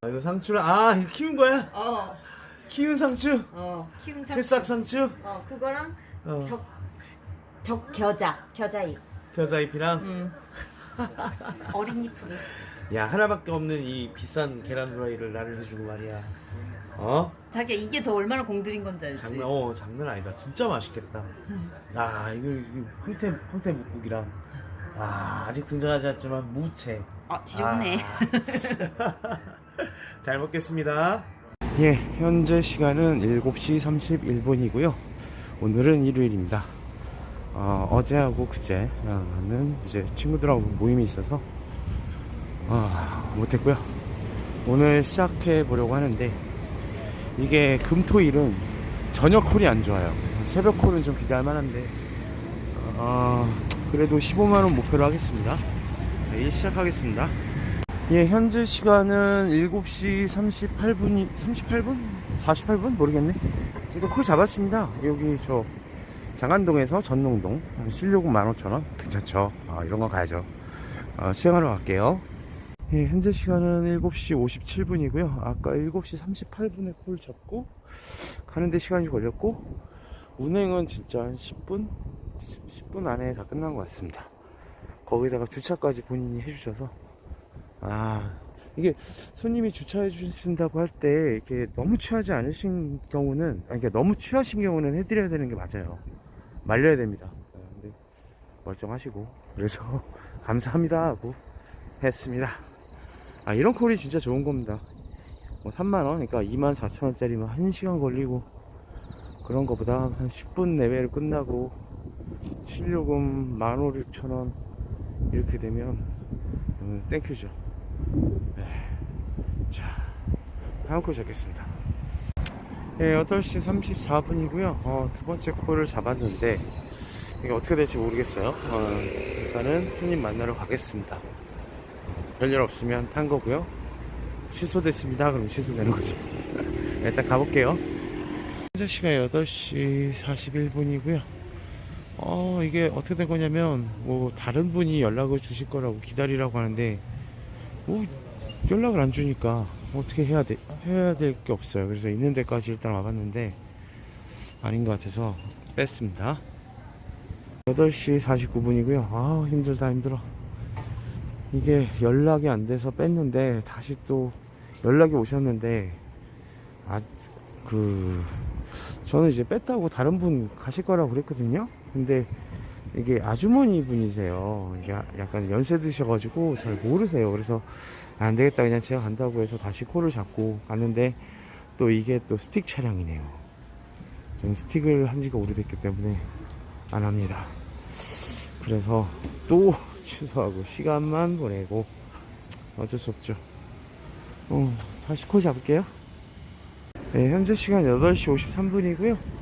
아, 이거 상추를 아 이거 키운 거야? 어, 키운 상추? 어, 키운 상. 새싹 상추? 어, 그거랑 어. 적, 적 겨자, 겨자잎. 겨자잎이랑 음. 어린 잎으로. 야 하나밖에 없는 이 비싼 계란 후라이를 나를 해주고 말이야 어? 자기야 이게 더 얼마나 공들인 건지 알지? 장난 어 장난 아니다 진짜 맛있겠다 아 이거, 이거 황태 황태 묵국이랑 아 아직 등장하지 않지만 무채 아, 지저분해. 아. 잘 먹겠습니다. 예, 현재 시간은 7시 31분이고요. 오늘은 일요일입니다. 어, 어제하고 그제는 이제 친구들하고 모임이 있어서 아, 못했고요. 오늘 시작해 보려고 하는데 이게 금토일은 저녁 콜이 안 좋아요. 새벽 콜은 좀 기대할 만한데 아, 그래도 15만 원 목표로 하겠습니다. 네, 시작하겠습니다. 예, 현재 시간은 7시 38분이 38분? 48분? 모르겠네. 그래도 콜 잡았습니다. 여기 저 장안동에서 전농동 실료금 15,000원. 괜찮죠? 아, 이런 거 가야죠. 어, 수영하러 갈게요. 예, 현재 시간은 7시 57분이고요. 아까 7시 38분에 콜 잡고 가는데 시간이 걸렸고 운행은 진짜 한 10분? 10분 안에 다 끝난 것 같습니다. 거기다가 주차까지 본인이 해주셔서 아 이게 손님이 주차해 주신다고 할 때 이렇게 너무 취하지 않으신 경우는 아니 그러니까 너무 취하신 경우는 해드려야 되는 게 맞아요 말려야 됩니다 아, 근데 멀쩡하시고 그래서 감사합니다 하고 했습니다 아 이런 콜이 진짜 좋은 겁니다. 뭐 3만원 그러니까 2만 4천원짜리면 1시간 걸리고 그런 거보다 한 10분 내외로 끝나고 실료금 15,600원 이렇게 되면 음, 땡큐죠. 네. 자 다음 콜 잡겠습니다. 예, 8시 34분이고요. 어, 두 번째 콜을 잡았는데 이게 어떻게 될지 모르겠어요. 어, 일단은 손님 만나러 가겠습니다 별일 없으면 탄 거고요. 취소됐습니다. 그럼 취소되는 거죠. 일단 가볼게요. 현재 시간 8시 41분이고요. 어 이게 어떻게 된 거냐면 뭐 다른 분이 연락을 주실 거라고 기다리라고 하는데 뭐 연락을 안 주니까 어떻게 해야 돼 해야 될 게 없어요. 그래서 있는 데까지 일단 와봤는데 아닌 것 같아서 뺐습니다. 8시 49분이고요. 아 힘들다 힘들어 이게 연락이 안 돼서 뺐는데 다시 또 연락이 오셨는데 아 그 저는 이제 뺐다고 다른 분 가실 거라고 그랬거든요. 근데 이게 아주머니 분이세요. 이게 약간 연세 드셔가지고 잘 모르세요. 그래서 안 되겠다. 그냥 제가 간다고 해서 다시 코를 잡고 갔는데 또 이게 또 스틱 차량이네요. 저는 스틱을 한 지가 오래됐기 때문에 안 합니다. 그래서 또 취소하고 시간만 보내고 어쩔 수 없죠 어, 다시 코 잡을게요 네, 현재 시간 8시 53분이고요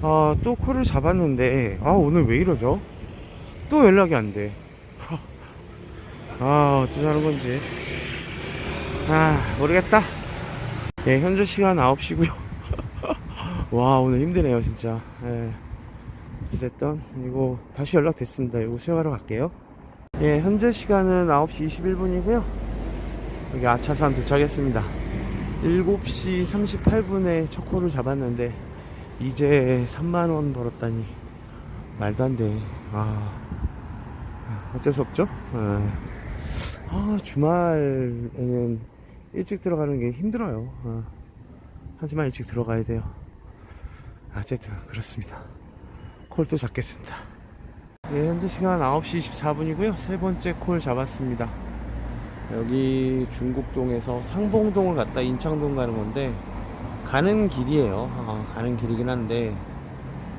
아, 또 콜을 잡았는데, 아, 오늘 왜 이러죠? 또 연락이 안 돼. 아, 어쩌자는 건지. 아, 모르겠다. 예, 현재 시간 9시고요 와, 오늘 힘드네요, 진짜. 예. 어찌됐든, 이거 다시 연락됐습니다. 이거 수영하러 갈게요. 예, 현재 시간은 9시 21분이고요. 여기 아차산 도착했습니다. 7시 38분에 첫 콜을 잡았는데, 이제 3만 원 벌었다니 말도 안 돼. 아 어쩔 수 없죠? 아, 아 주말에는 일찍 들어가는 게 힘들어요. 아, 하지만 일찍 들어가야 돼요. 어쨌든 그렇습니다. 콜 또 잡겠습니다 예, 현재 시간 9시 24분이고요 세 번째 콜 잡았습니다 여기 중국동에서 상봉동을 갔다 인창동 가는 건데 가는 길이에요. 어, 가는 길이긴 한데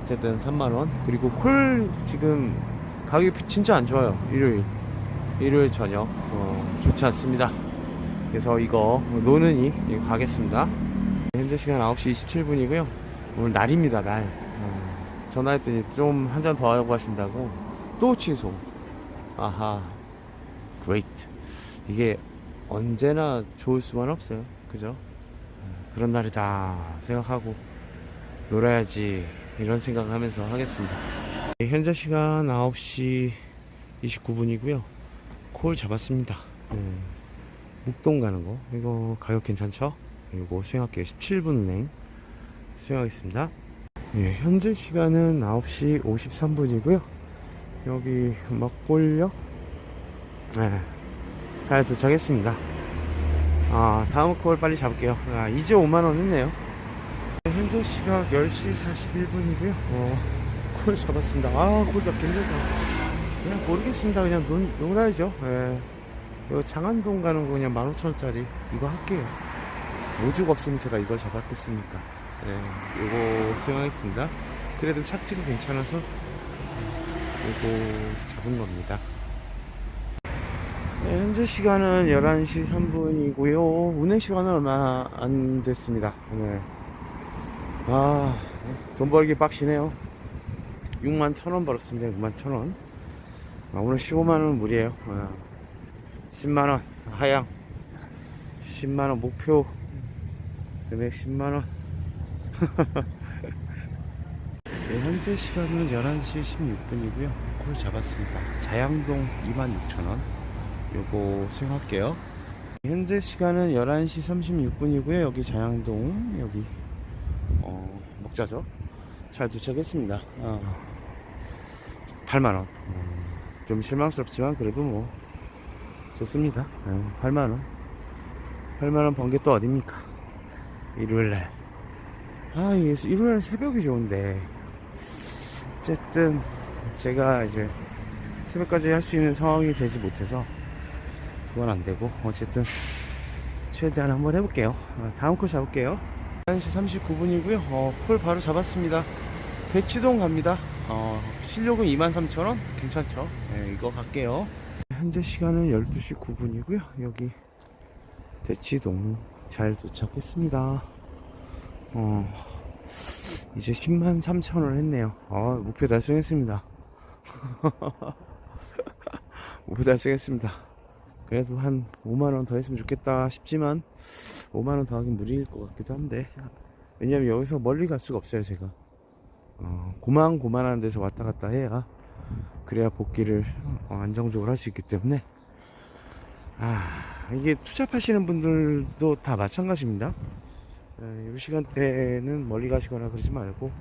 어쨌든 3만 원. 그리고 콜 지금 가격이 진짜 안 좋아요. 일요일 일요일 저녁 어, 좋지 않습니다. 그래서 이거 노는이 가겠습니다. 현재 시간 9시 27분이고요. 오늘 날입니다 날. 어, 전화했더니 좀 한 잔 더 하고 하신다고 또 취소. 아하, great. 이게 언제나 좋을 수만 없어요. 그죠? 그런 날이다 생각하고 놀아야지 이런 생각을 하면서 하겠습니다. 네, 현재 시간 9시 29분이고요. 콜 잡았습니다. 네, 묵동 가는 거. 이거 가격 괜찮죠? 이거 수행할게요. 17분 운행 수행하겠습니다. 예, 현재 시간은 9시 53분이고요. 여기 막골역 네, 잘 도착했습니다. 아, 다음 콜 빨리 잡을게요. 아, 이제 5만원 했네요. 현재 시각 10시 41분이고요. 어, 콜 잡았습니다. 아, 콜 잡기 힘들다. 그냥 모르겠습니다. 그냥 논, 놀아야죠. 예. 장안동 가는 거 그냥 15,000원짜리 이거 할게요. 오죽 없으면 제가 이걸 잡았겠습니까? 예, 이거 수행하겠습니다. 그래도 착지가 괜찮아서 이거 잡은 겁니다. 네, 현재 시간은 11시 3분이고요. 운행 시간은 얼마 안 됐습니다. 오늘. 아, 돈 벌기 빡시네요. 6만 1천원 벌었습니다. 6만 1천원. 아, 오늘 15만 원 무리예요. 아, 10만 원 하향. 10만 원 목표. 금액 10만 원. 네, 현재 시간은 11시 16분이고요. 콜 잡았습니다. 자양동 26,000원. 요거 수행할게요. 현재 시간은 11시 36분이고요. 여기 자양동, 여기, 어, 목자죠. 잘 도착했습니다. 아, 8만원. 좀 실망스럽지만 그래도 뭐, 좋습니다. 8만원. 8만원 번 게 또 어딥니까? 일요일날. 아, 이게 일요일 새벽이 좋은데. 어쨌든, 제가 이제 새벽까지 할 수 있는 상황이 되지 못해서 그건 안 되고 어쨌든 최대한 한번 해볼게요. 어, 다음 콜 잡을게요. 1시 39분이고요. 어, 콜 바로 잡았습니다. 대치동 갑니다. 어, 실력은 23,000원? 괜찮죠? 네, 이거 갈게요. 현재 시간은 12시 9분이고요. 여기 대치동 잘 도착했습니다 어, 이제 10만 3천원 했네요. 어, 목표 달성했습니다. 목표 달성했습니다. 그래도 한 5만원 더 했으면 좋겠다 싶지만 5만원 더 하긴 무리일 것 같기도 한데. 왜냐면 여기서 멀리 갈 수가 없어요 제가. 어, 고만고만한 데서 왔다 갔다 해야 그래야 복귀를 어, 안정적으로 할 수 있기 때문에. 아 이게 투잡하시는 분들도 다 마찬가지입니다 이 시간대는 멀리 가시거나 그러지 말고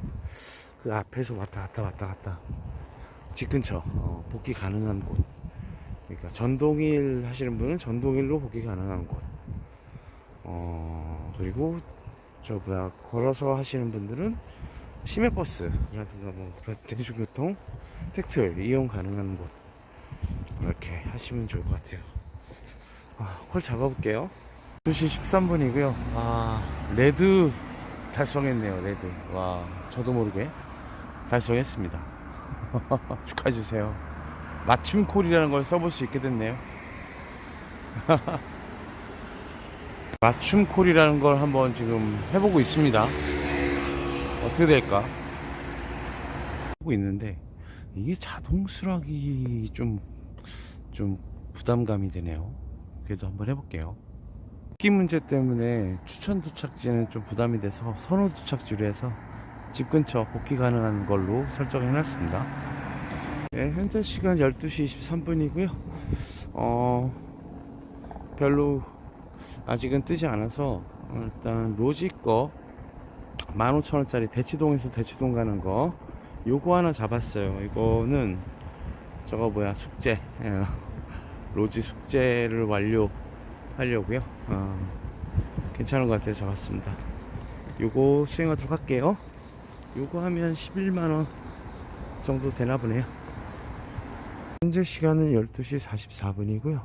그 앞에서 왔다 갔다 왔다 갔다 집 근처 어, 복귀 가능한 곳 그러니까 전동일 하시는 분은 전동일로 복귀 가능한 곳. 어, 그리고 저 뭐야 걸어서 하시는 분들은 시내버스라든가 뭐 대중교통 택트를 이용 가능한 곳 이렇게 하시면 좋을 것 같아요. 아, 콜 잡아볼게요. 2시 13분이고요. 아, 레드 달성했네요. 레드. 와, 저도 모르게 달성했습니다. 축하해주세요. 맞춤 콜이라는 걸 써볼 수 있게 됐네요. 맞춤 콜이라는 걸 한번 지금 해보고 있습니다. 어떻게 될까? 하고 있는데 이게 자동 수락이 좀 좀 부담감이 되네요. 그래도 한번 해볼게요. 기 문제 때문에 추천 도착지는 좀 부담이 돼서 선호 도착지로 해서 집 근처 복귀 가능한 걸로 설정해 놨습니다. 네, 현재 시간 12시 23분이고요. 어, 별로 아직은 뜨지 않아서 어, 일단 로지 거 15,000원짜리 대치동에서 대치동 가는 거 요거 하나 잡았어요. 이거는 저거 뭐야 숙제 예, 로지 숙제를 완료 하려고요. 어, 괜찮은 것 같아서 잡았습니다. 요거 수행하도록 할게요. 요거 하면 11만원 정도 되나 보네요. 현재 시간은 12시 44분이고요.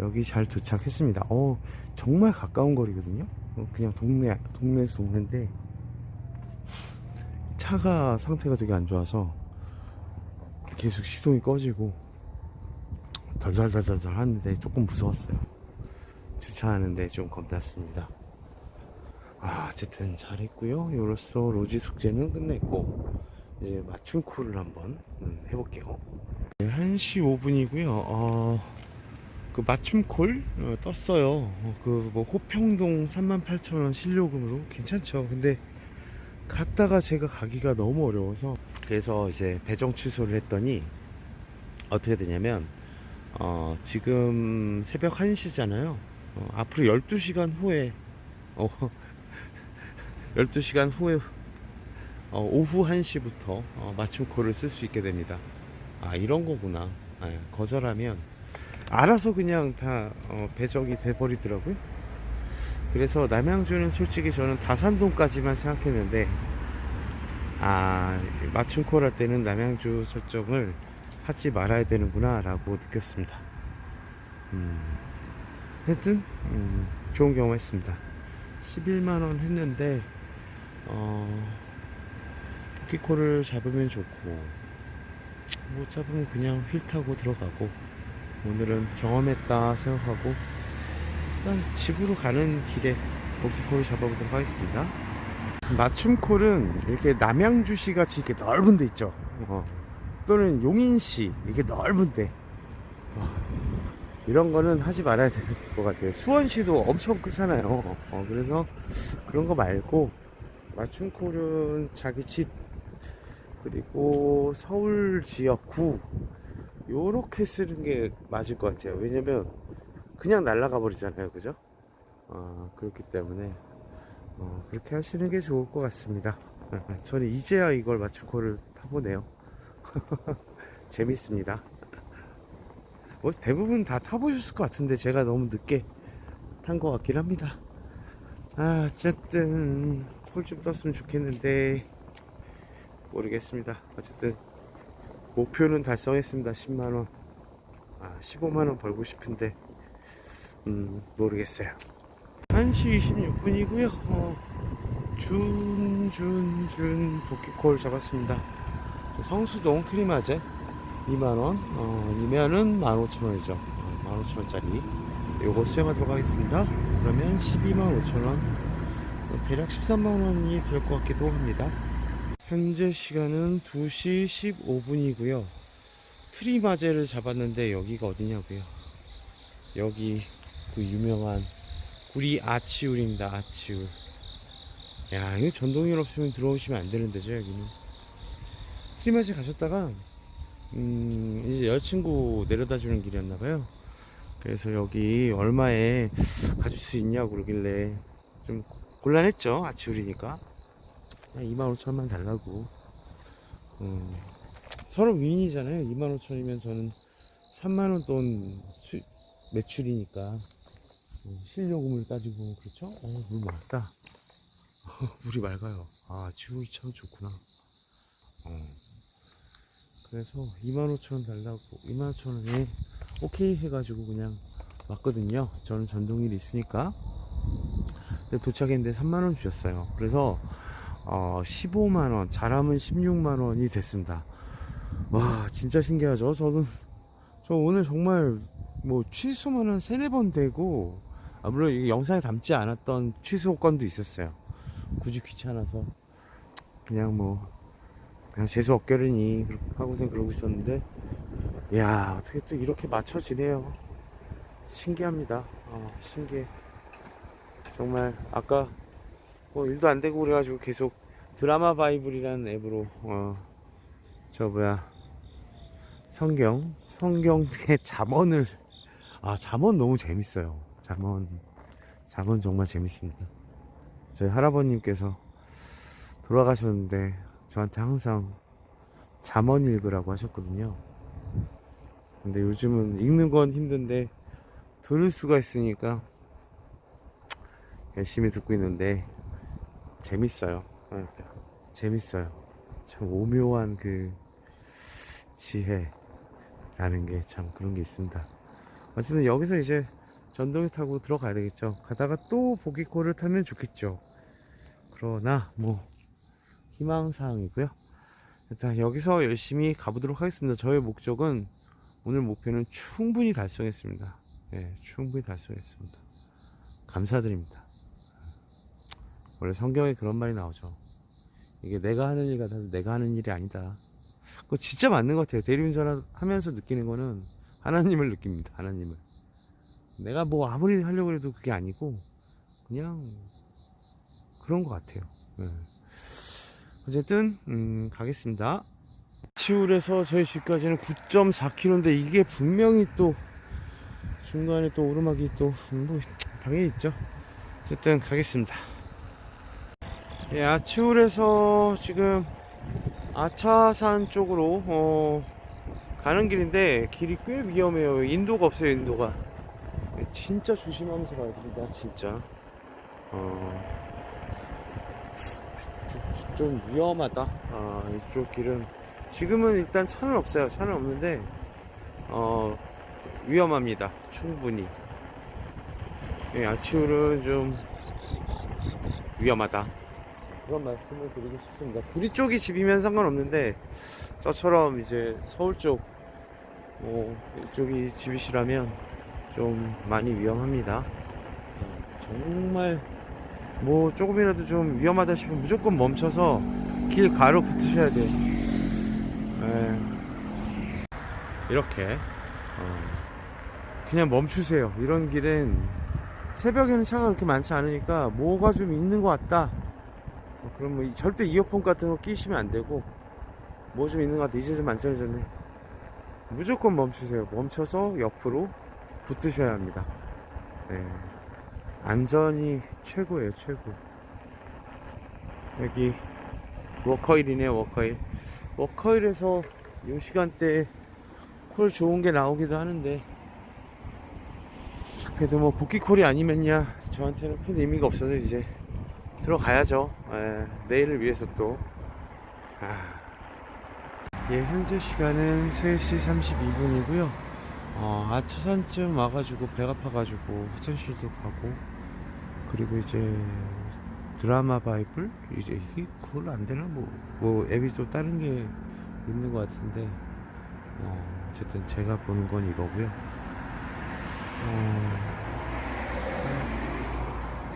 여기 잘 도착했습니다. 어, 정말 가까운 거리거든요. 어, 그냥 동네, 동네에서 동네인데, 차가 상태가 되게 안 좋아서 계속 시동이 꺼지고, 덜덜덜덜 하는데 조금 무서웠어요. 주차하는데 좀 겁났습니다. 아, 어쨌든 잘했고요. 이로써 로지 숙제는 끝냈고, 이제 맞춤 콜을 한번 음, 해볼게요. 1시 5분이고요. 어, 그 맞춤 콜 어, 떴어요. 어, 그뭐 호평동 38,000원 실료금으로 괜찮죠. 근데 갔다가 제가 가기가 너무 어려워서 그래서 이제 배정 취소를 했더니 어떻게 되냐면 어, 지금 새벽 1시잖아요. 어, 앞으로 12시간 후에 어, 12시간 후에 어, 오후 1시부터 어, 맞춤코를 쓸 수 있게 됩니다. 아 이런 거구나. 아, 거절하면 알아서 그냥 다 어, 배정이 돼버리더라고요. 그래서 남양주는 솔직히 저는 다산동까지만 생각했는데 아 맞춤콜 할 때는 남양주 설정을 하지 말아야 되는구나 라고 느꼈습니다 음, 하여튼 음, 좋은 경험 했습니다 11만원 했는데 어, 토끼콜을 잡으면 좋고 못 잡으면 그냥 휠 타고 들어가고 오늘은 경험했다 생각하고 일단 집으로 가는 길에 복귀콜을 잡아보도록 하겠습니다. 맞춤콜은 이렇게 남양주시 같이 이렇게 넓은 데 있죠. 어. 또는 용인시 이렇게 넓은 데 어. 이런 거는 하지 말아야 될 것 같아요. 수원시도 엄청 크잖아요. 어, 그래서 그런 거 말고 맞춤콜은 자기 집 그리고 서울 지역 구 요렇게 쓰는 게 맞을 것 같아요. 왜냐면 그냥 날아가 버리잖아요. 그죠? 어, 그렇기 때문에 어, 그렇게 하시는 게 좋을 것 같습니다. 저는 이제야 이걸 맞춤코를 타보네요. 재밌습니다. 뭐 대부분 다 타보셨을 것 같은데 제가 너무 늦게 탄 것 같긴 합니다. 아, 어쨌든 콜 좀 떴으면 좋겠는데 모르겠습니다. 어쨌든 목표는 달성했습니다. 10만 원. 아, 15만 원 벌고 싶은데 음, 모르겠어요. 1시 26분이고요. 어, 준, 준, 준 도끼콜 잡았습니다. 성수동 트리마제 2만원, 어, 이면은 15,000원이죠. 어, 15,000원짜리. 요거 수행하도록 하겠습니다. 그러면 12만 5천원, 어, 대략 13만원이 될 것 같기도 합니다. 현재 시간은 2시 15분이고요. 트리마제를 잡았는데 여기가 어디냐고요? 여기 그 유명한 구리 아치울입니다. 아치울. 야, 이거 전동일 없으면 들어오시면 안 되는 데죠, 여기는. 트리마지 가셨다가, 음, 이제 여자친구 내려다 주는 길이었나봐요. 그래서 여기 얼마에 가줄 수 있냐고 그러길래 좀 곤란했죠, 아치울이니까. 그냥 25,000원만 달라고. 음, 서로 윈이잖아요. 25,000원이면 저는 3만원 돈 수, 매출이니까. 음, 실요금을 따지고 그렇죠? 어, 물 맑다. 물이 맑아요. 아, 지구이 참 좋구나. 어. 그래서 25,000원 달라고 25,000원에 오케이 해가지고 그냥 왔거든요. 저는 전동일이 있으니까. 근데 도착했는데 3만원 주셨어요. 그래서 어, 15만원, 잘하면 16만원이 됐습니다. 와, 진짜 신기하죠? 저는, 저 오늘 정말 뭐 취소만 한 세네 번 되고, 아, 물론 이 영상에 담지 않았던 취소 건도 있었어요. 굳이 귀찮아서 그냥 뭐 그냥 재수 없게르니 하고선 그러고 있었는데, 야 어떻게 또 이렇게 맞춰지네요. 신기합니다. 어, 신기해. 정말 아까 뭐 일도 안 되고 그래가지고 계속 드라마 바이블이라는 앱으로 어 저 뭐야 성경 성경의 잠언을 아 잠언 너무 재밌어요. 잠언 잠언 정말 재밌습니다. 저희 할아버님께서 돌아가셨는데 저한테 항상 잠언 읽으라고 하셨거든요. 근데 요즘은 읽는 건 힘든데 들을 수가 있으니까 열심히 듣고 있는데 재밌어요. 예, 재밌어요. 참 오묘한 그 지혜라는 게 참 그런 게 있습니다. 어쨌든 여기서 이제 전동을 타고 들어가야 되겠죠. 가다가 또 보기코를 타면 좋겠죠. 그러나 뭐 희망사항이고요. 일단 여기서 열심히 가보도록 하겠습니다. 저의 목적은 오늘 목표는 충분히 달성했습니다. 예, 충분히 달성했습니다. 감사드립니다. 원래 성경에 그런 말이 나오죠. 이게 내가 하는 일 같아서 내가 하는 일이 아니다. 그거 진짜 맞는 것 같아요. 대리운전 하면서 느끼는 거는 하나님을 느낍니다. 하나님을. 내가 뭐 아무리 하려고 해도 그게 아니고 그냥 그런 것 같아요. 예. 어쨌든 음, 가겠습니다. 치울에서 저희 집까지는 9.4km인데 이게 분명히 또 중간에 또 오르막이 또 뭐 당연히 있죠. 어쨌든 가겠습니다. 예, 아치울에서 지금 아차산 쪽으로 어, 가는 길인데 길이 꽤 위험해요. 인도가 없어요, 인도가. 예, 진짜 조심하면서 가야 됩니다, 진짜. 어, 좀, 좀 위험하다. 아, 이쪽 길은 지금은 일단 차는 없어요. 차는 없는데 어, 위험합니다. 충분히. 예, 아치울은 좀 위험하다. 그런 말씀을 드리고 싶습니다. 구리 쪽이 집이면 상관없는데 저처럼 이제 서울 쪽 어, 이쪽이 집이시라면 좀 많이 위험합니다. 어, 정말 뭐 조금이라도 좀 위험하다 싶으면 무조건 멈춰서 길 가로 붙으셔야 돼요. 예. 이렇게 어, 그냥 멈추세요. 이런 길은 새벽에는 차가 그렇게 많지 않으니까 뭐가 좀 있는 것 같다. 어, 그러면 이- 절대 이어폰 같은 거 끼시면 안 되고 뭐 좀 있는 것 같아. 이제 좀 안전해졌네. 무조건 멈추세요. 멈춰서 옆으로 붙으셔야 합니다. 네. 안전이 최고예요, 최고. 여기 워커힐이네, 워커힐. 워커힐에서 이 시간대에 콜 좋은 게 나오기도 하는데 그래도 뭐 복귀 콜이 아니면야 저한테는 큰 의미가 없어서 이제 들어가야죠. 예, 내일을 위해서 또. 아. 예, 현재 시간은 3시 32분이고요. 어, 아차산쯤 와가지고 배가 파가지고 화장실도 가고 그리고 이제 드라마 바이블 이제 이게 그걸로 안 되나 뭐, 뭐 앱이 또 다른 게 있는 것 같은데 어, 어쨌든 제가 보는 건 이거고요. 어,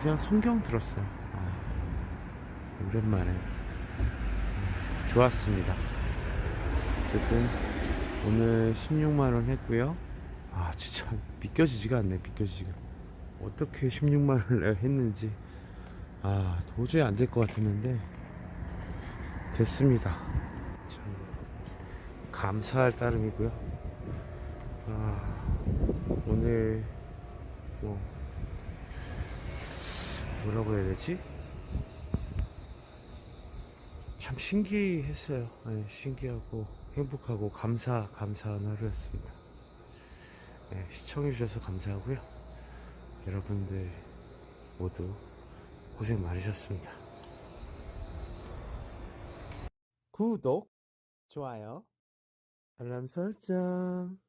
그냥 성경 들었어요. 아, 오랜만에 음, 좋았습니다. 어쨌든 오늘 16만 원 했고요. 아 진짜 믿겨지지가 않네. 믿겨지지가. 어떻게 16만 원을 했는지 아 도저히 안 될 것 같았는데 됐습니다. 참 감사할 따름이고요. 아 오늘 뭐 뭐라고 해야 되지? 참 신기했어요. 네, 신기하고 행복하고 감사 감사한 하루였습니다. 네, 시청해주셔서 감사하고요. 여러분들 모두 고생 많으셨습니다. 구독, 좋아요, 알람 설정.